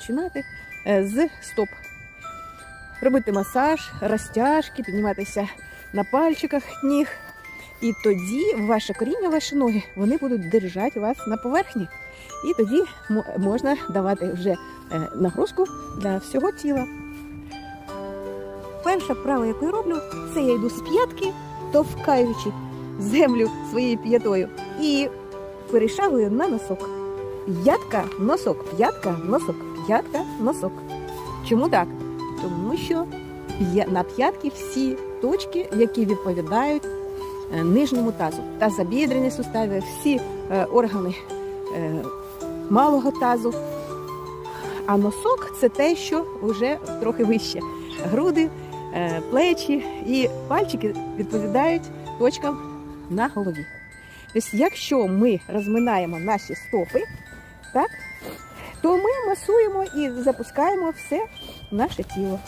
починати е, з стоп. Робити масаж, розтяжки, підніматися на пальчиках ніг. І тоді ваше коріння, ваші ноги, вони будуть держати вас на поверхні. І тоді можна давати вже е, нагрузку для всього тіла. Перша вправа, яку я роблю, це я йду з п'ятки, товкаючи землю своєю п'ятою і перешагую на носок. П'ятка, носок, п'ятка, носок, п'ятка, носок. Чому так? Тому що на п'ятки всі точки, які відповідають е, нижньому тазу. Тазобідрені сустави, всі е, органи е, малого тазу. А носок це те, що вже трохи вище. Груди, плечі і пальчики відповідають точкам на голові. Тобто, якщо ми розминаємо наші стопи, так, то ми масуємо і запускаємо все наше тіло.